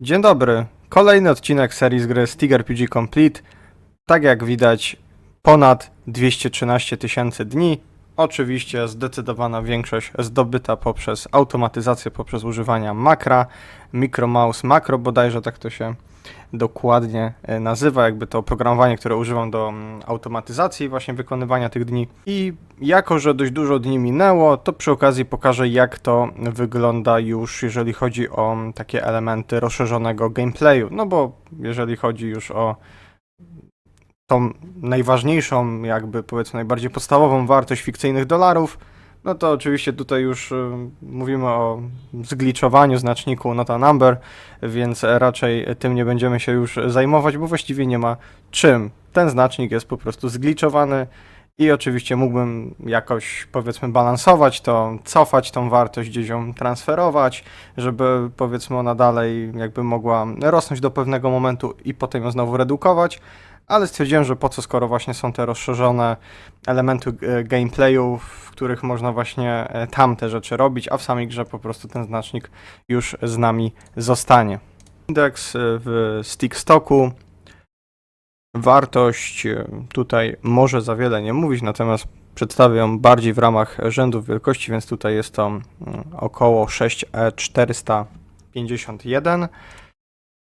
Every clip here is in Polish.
Dzień dobry. Kolejny odcinek serii z gry Stig RPG Complete. Tak jak widać, ponad 213 tysięcy dni. Oczywiście zdecydowana większość zdobyta poprzez automatyzację, poprzez używania makra, micromouse makro bodajże tak to się dokładnie e, nazywa, jakby to oprogramowanie, które używam do mm, automatyzacji właśnie wykonywania tych dni. I jako, że dość dużo dni minęło, to przy okazji pokażę, jak to wygląda już, jeżeli chodzi o mm, takie elementy rozszerzonego gameplayu. No bo jeżeli chodzi już o tą najważniejszą, jakby powiedzmy najbardziej podstawową wartość fikcyjnych dolarów, no to oczywiście tutaj już y, mówimy o zgliczowaniu znaczniku not a number, więc raczej tym nie będziemy się już zajmować, bo właściwie nie ma czym. Ten znacznik jest po prostu zgliczowany i oczywiście mógłbym jakoś powiedzmy balansować to, cofać tą wartość, gdzieś ją transferować, żeby powiedzmy ona dalej jakby mogła rosnąć do pewnego momentu i potem ją znowu redukować, ale stwierdziłem, że po co skoro właśnie są te rozszerzone elementy e, gameplayu, w których można właśnie e, tamte rzeczy robić, a w samej grze po prostu ten znacznik już z nami zostanie. Indeks e, w stick stocku. Wartość tutaj może za wiele nie mówić, natomiast przedstawię ją bardziej w ramach rzędów wielkości, więc tutaj jest to mm, około E 6451.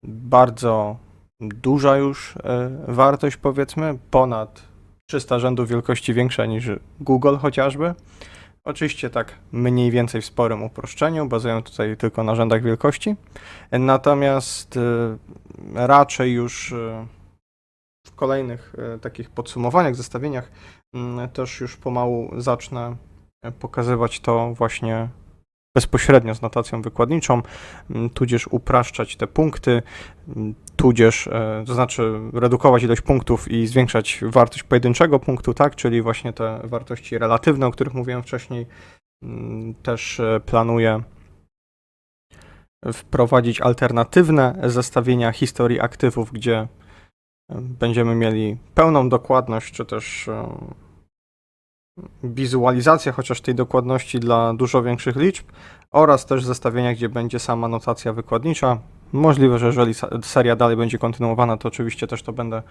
Bardzo duża już e, wartość, powiedzmy, ponad 300 rzędów wielkości większa niż Google chociażby. Oczywiście tak mniej więcej w sporym uproszczeniu, bazują tutaj tylko na rzędach wielkości. Natomiast e, raczej już e, w kolejnych takich podsumowaniach, zestawieniach mm, też już pomału zacznę pokazywać to właśnie bezpośrednio z notacją wykładniczą, m, tudzież upraszczać te punkty, m, tudzież, e, to znaczy redukować ilość punktów i zwiększać wartość pojedynczego punktu, tak, czyli właśnie te wartości relatywne, o których mówiłem wcześniej, m, też e, planuję wprowadzić alternatywne zestawienia historii aktywów, gdzie e, będziemy mieli pełną dokładność, czy też wizualizację chociaż tej dokładności dla dużo większych liczb oraz też zestawienia, gdzie będzie sama notacja wykładnicza. Możliwe, że jeżeli seria dalej będzie kontynuowana, to oczywiście też to będę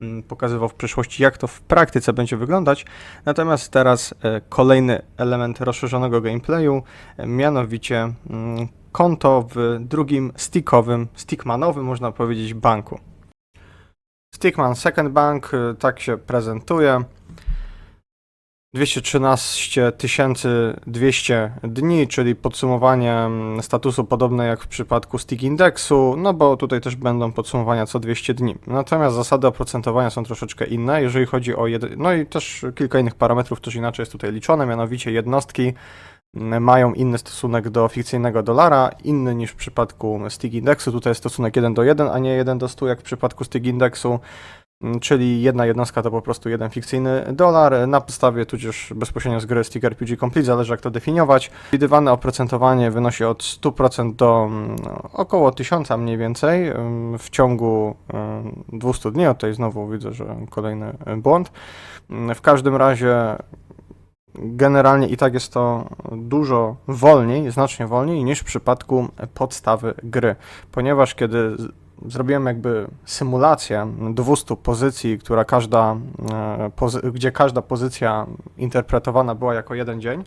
mm, pokazywał w przyszłości, jak to w praktyce będzie wyglądać. Natomiast teraz e, kolejny element rozszerzonego gameplayu, e, mianowicie mm, konto w drugim stickowym, stickmanowym, można powiedzieć, banku. Stickman Second Bank, e, tak się prezentuje. 213 200 dni, czyli podsumowanie mm, statusu podobne jak w przypadku Stick Indexu, no bo tutaj też będą podsumowania co 200 dni. Natomiast zasady oprocentowania są troszeczkę inne, jeżeli chodzi o jed... no i też kilka innych parametrów też inaczej jest tutaj liczone, mianowicie jednostki mm, mają inny stosunek do fikcyjnego dolara, inny niż w przypadku Stick Indexu, tutaj jest stosunek 1 do 1, a nie 1 do 100 jak w przypadku Stick Indexu. Mm, czyli jedna jednostka to po prostu jeden fikcyjny dolar, na podstawie tudzież bezpośrednio z gry Stick RPG Complete, zależy jak to definiować. Przewidywane oprocentowanie wynosi od 100% do mm, około 1000 mniej więcej ym, w ciągu ym, 200 dni, o tutaj znowu widzę, że kolejny błąd. Mm, W każdym razie generalnie i tak jest to dużo wolniej, znacznie wolniej niż w przypadku podstawy gry, ponieważ kiedy zrobiłem jakby symulację 200 pozycji, która każda, e, gdzie każda pozycja interpretowana była jako jeden dzień,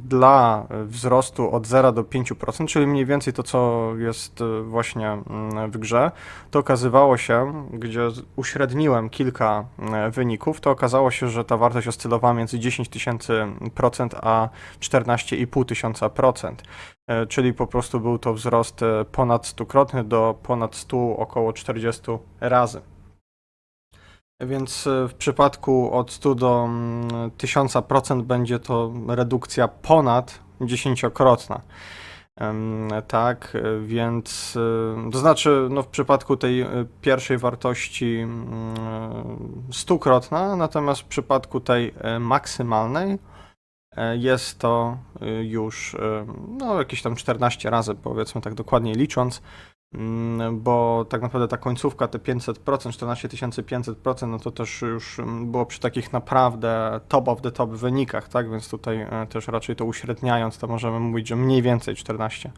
dla wzrostu od 0 do 5%, czyli mniej więcej to, co jest e, właśnie mm, w grze, to okazywało się, gdzie uśredniłem kilka e, wyników, to okazało się, że ta wartość oscylowała między 10 tysięcy procent a 14,5 tysiąca procent. E, Czyli po prostu był to wzrost e, ponad stukrotny do ponad 100, około 40 razy. Więc e, w przypadku od 100 do mm, 1000% będzie to redukcja ponad dziesięciokrotna. Tak, więc e, to znaczy, no w przypadku tej e, pierwszej wartości mm, stukrotna, natomiast w przypadku tej maksymalnej jest to już no jakieś tam 14 razy, powiedzmy tak dokładnie licząc, Mm, bo tak naprawdę ta końcówka, te 500%, 14 500%, no to też już mm, było przy takich naprawdę top of the top wynikach, tak, więc tutaj e, też raczej to uśredniając, to możemy mówić, że mniej więcej 14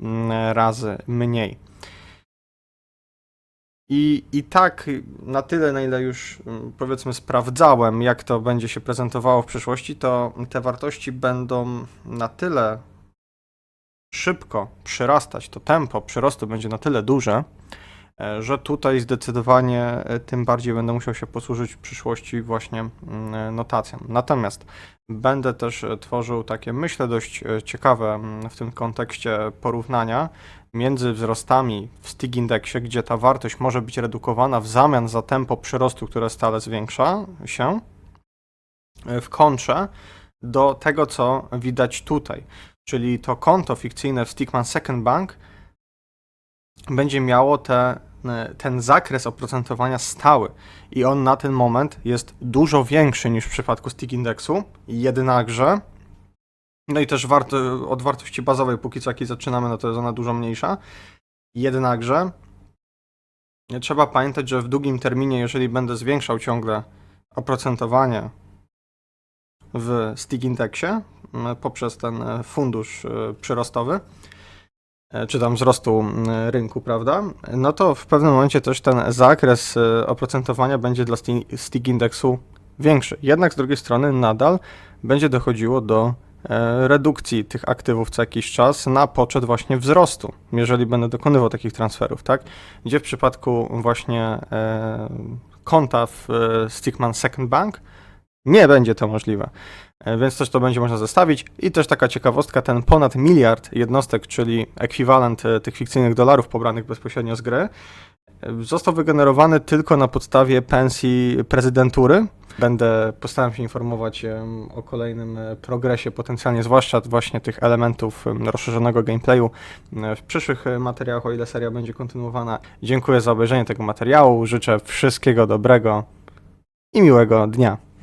mm, razy mniej. I, I tak na tyle, na ile już mm, powiedzmy sprawdzałem, jak to będzie się prezentowało w przyszłości, to te wartości będą na tyle szybko przyrastać, to tempo przyrostu będzie na tyle duże, e, że tutaj zdecydowanie e, tym bardziej będę musiał się posłużyć w przyszłości właśnie mm, notacją. Natomiast będę też e, tworzył takie, myślę, dość e, ciekawe mm, w tym kontekście porównania między wzrostami w STIG indeksie, gdzie ta wartość może być redukowana w zamian za tempo przyrostu, które stale zwiększa się, e, w kontrze do tego, co widać tutaj. Czyli to konto fikcyjne w Stickman Second Bank będzie miało te, e, ten zakres oprocentowania stały i on na ten moment jest dużo większy niż w przypadku Stick Indexu, jednakże no i też od wartości bazowej, póki co jakiej zaczynamy, no to jest ona dużo mniejsza. Jednakże trzeba pamiętać, że w długim terminie, jeżeli będę zwiększał ciągle oprocentowanie w Stick Indexie poprzez ten e, fundusz e, przyrostowy, e, czy tam wzrostu rynku, prawda? No to w pewnym momencie też ten zakres oprocentowania będzie dla Sti- Stick Indexu większy. Jednak z drugiej strony nadal będzie dochodziło do redukcji tych aktywów co jakiś czas na poczet właśnie wzrostu, jeżeli będę dokonywał takich transferów, tak? Gdzie w przypadku właśnie konta w Stickman Second Bank nie będzie to możliwe. E, Więc też to będzie można zestawić. I też taka ciekawostka, ten ponad miliard jednostek, czyli ekwiwalent e, tych fikcyjnych dolarów pobranych bezpośrednio z gry, e, został wygenerowany tylko na podstawie pensji prezydentury. Będę postaram się informować o kolejnym progresie, potencjalnie zwłaszcza właśnie tych elementów em, rozszerzonego gameplayu w przyszłych materiałach, o ile seria będzie kontynuowana. Dziękuję za obejrzenie tego materiału, życzę wszystkiego dobrego i miłego dnia.